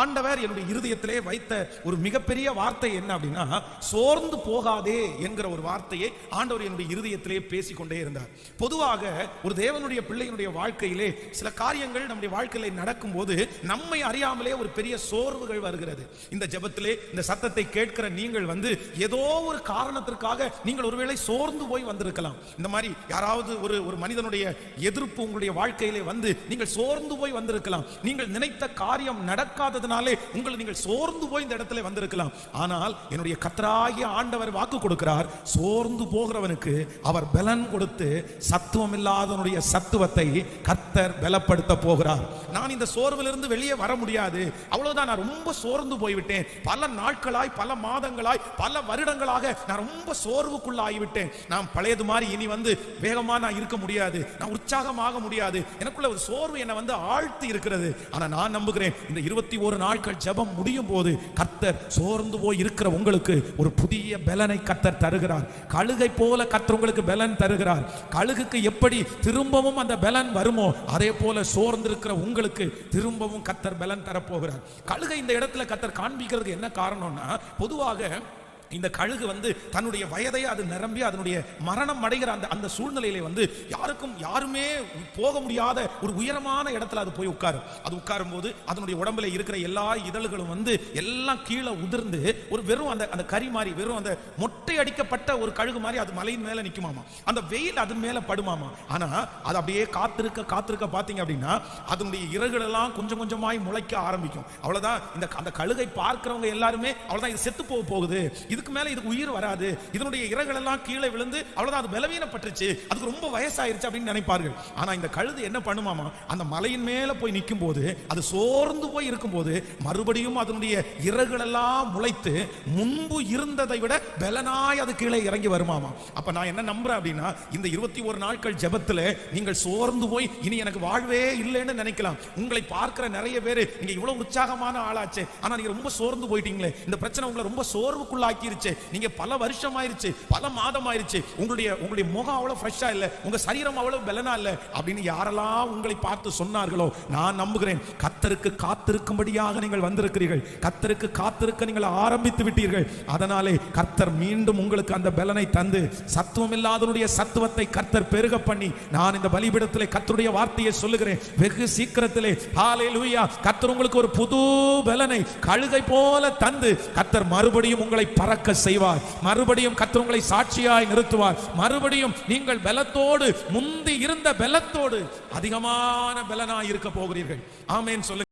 ஆண்டவர் என்னுடைய இருதயத்திலே வைத்த ஒரு மிகப்பெரிய வார்த்தை என்ன அப்படின்னா சோர்ந்து போகாதே என்கிற ஒரு வார்த்தையை ஆண்டவர் என்னுடைய இருதயத்திலே பேசிக்கொண்டே இருந்தார். பொதுவாக ஒரு தேவனுடைய பிள்ளையினுடைய வாழ்க்கையிலே சில காரியங்கள் நம்முடைய வாழ்க்கையில நடக்கும்போது நம்மை அறியாமலே ஒரு பெரிய சோர்வுகள் வருகிறது. இந்த ஜெபத்திலே இந்த சத்தத்தை கேட்கிற நீங்கள் வந்து ஏதோ ஒரு காரணத்திற்காக நீங்கள் ஒருவேளை சோர்ந்து போய் வந்திருக்கலாம். இந்த மாதிரி யாராவது ஒரு ஒரு மனிதனுடைய எதிர்ப்பு உங்களுடைய வாழ்க்கையிலே வந்து நீங்கள் சோர்ந்து போய் வந்திருக்கலாம். நீங்கள் நினைத்த காரியம் நடக்காததுனாலே உங்களை நீங்கள் சோர்ந்து போய் இந்த இடத்துல வந்திருக்கலாம். ஆனால் என்னுடைய கத்தராகிய ஆண்டவர் வாக்கு கொடுக்கிறார். சோர்ந்து போகிறவனுக்கு அவர் பலன் கொடுத்து சத்துவம் இல்லாதவனுடைய சத்துவத்தை கத்தர் பலப்படுத்த போகிறார். நான் இந்த சோர்விலிருந்து வெளியே வர முடியாது. அவ்வளவுதான் நான் ரொம்ப சோர்ந்து போய்விட்டேன். பல நாட்களாய் பல மாதங்களாய் பல வருடங்களாக நான் ரொம்ப சோர்வுக்குள்ளாகிவிட்டேன். நான் பழையது மாதிரி இனி வந்து வேகமா நான் இருக்க முடியாது. நான் உற்சாகமாக முடியாது. எனக்குள்ள ஒரு சோர்வு என்னை வந்து ஆழ்த்தி இருக்கிறது. ஆனா நான் நம்புகிறேன் இந்த இருபத்தி ஒரு நாட்கள் ஜெபம் முடியும் போது கர்த்தர் சோர்ந்து போய் இருக்கிற உங்களுக்கு ஒரு புதிய பலனை கர்த்தர் தருகிறார். கழுகை போல கர்த்தர் உங்களுக்கு பலன் தருகிறார். கழுகுக்கு எப்படி திரும்பவும் அந்த பலன் வருமோ அதே போல சோர்ந்து இருக்கிற உங்களுக்கு திரும்பவும் கர்த்தர் பலன் தரப்போகிறார். கழுகை இந்த இடத்துல கர்த்தர் காண்பிக்கிறதுக்கு என்ன காரணம்னா பொதுவாக இந்த கழுகு வந்து தன்னுடைய வயதை அது நிரம்பி அதனுடைய மரணம் அடைகிற அந்த அந்த சூழ்நிலையில வந்து யாருக்கும் யாருமே போக முடியாத ஒரு உயரமான இடத்துல அது போய் உட்காரும். அது உட்காரும் போது அதனுடைய உடம்புல இருக்கிற எல்லா இதழ்களும் வந்து எல்லாம் கீழே உதிர்ந்து ஒரு வெறும் அந்த அந்த கறி மாதிரி வெறும் அந்த மொட்டை அடிக்கப்பட்ட ஒரு கழுகு மாதிரி அது மலையின் மேல நிக்குமாமா? அந்த வெயில் அது மேல படுமாமா? ஆனா அது அப்படியே காத்திருக்க காத்திருக்க பாத்தீங்க அப்படின்னா அதனுடைய இறகுகள் எல்லாம் கொஞ்சம் கொஞ்சமாய் முளைக்க ஆரம்பிக்கும். அவ்வளவுதான். இந்த அந்த கழுகை பார்க்கிறவங்க எல்லாருமே அவ்வளவுதான். இது செத்து போக போகுது. இதுக்கு மேல இதுக்கு உயிர் வராது. இதனுடைய இறகுகள் எல்லாம் கீழே விழுந்து அவ்வளவுதான் அது பலவீனப்பட்டுருச்சு. அதுக்கு ரொம்ப வயசாயிருச்சு அப்படின்னு நினைப்பார்கள். ஆனா இந்த கழுது என்ன பண்ணுமாமா அந்த மலையின் மேல போய் நிற்கும் போது அது சோர்ந்து போய் இருக்கும்போது மறுபடியும் அதனுடைய இறகுகள் எல்லாம் முளைத்து முன்பு இருந்ததை விட பலனாய் அது கீழே இறங்கி வருமாமா. அப்ப நான் என்ன நம்புறேன் அப்படின்னா இந்த இருபத்தி ஒரு நாட்கள் ஜெபத்துல நீங்கள் சோர்ந்து போய் இனி எனக்கு வாழ்வே இல்லைன்னு நினைக்கலாம். உங்களை பார்க்கிற நிறைய பேர் நீங்க இவ்வளவு உற்சாகமான ஆளாச்சு. ஆனா நீங்க ரொம்ப சோர்ந்து போயிட்டீங்களே. இந்த பிரச்சனை உங்களை ரொம்ப ஆக்கிருச்சு. நீங்க பல வருஷம் ஆயிருச்சு பல மாதம் ஆயிருச்சு உங்களுடைய உங்களுடைய முகம் அவ்வளவு ஃப்ரெஷ்ஷா இல்ல உங்க சரீரம் அவ்வளவு பலனா இல்ல அப்படின்னு யாரெல்லாம் உங்களை பார்த்து சொன்னார்களோ நான் நம்புகிறேன். கத்தருக்கு காத்திருக்கும்படியாக நீங்கள் வந்திருக்கிறீர்கள். கத்தருக்கு காத்திருக்க நீங்கள் ஆரம்பித்து விட்டீர்கள். அதனாலே கர்த்தர் மீண்டும் உங்களுக்கு அந்த பலனை தந்து சத்துவம் இல்லாதனுடைய சத்துவத்தை கர்த்தர் பெருக பண்ணி நான் இந்த பலிபீடத்திலே கத்தருடைய வார்த்தையை சொல்லுகிறேன். வெகு சீக்கிரத்திலே ஹாலே லூயா கத்தர் உங்களுக்கு ஒரு புது பலனை கழுகை போல தந்து கத்தர் மறுபடியும் உங்களை பர பறக்க செய்வார். மறுபடியும் கத்தவங்களை சாட்சியாய் நிறுத்துவார். மறுபடியும் நீங்கள் பலத்தோடு முந்தி இருந்த பலத்தோடு அதிகமான பலனாய் இருக்க போகிறீர்கள். ஆமேன் சொல்லு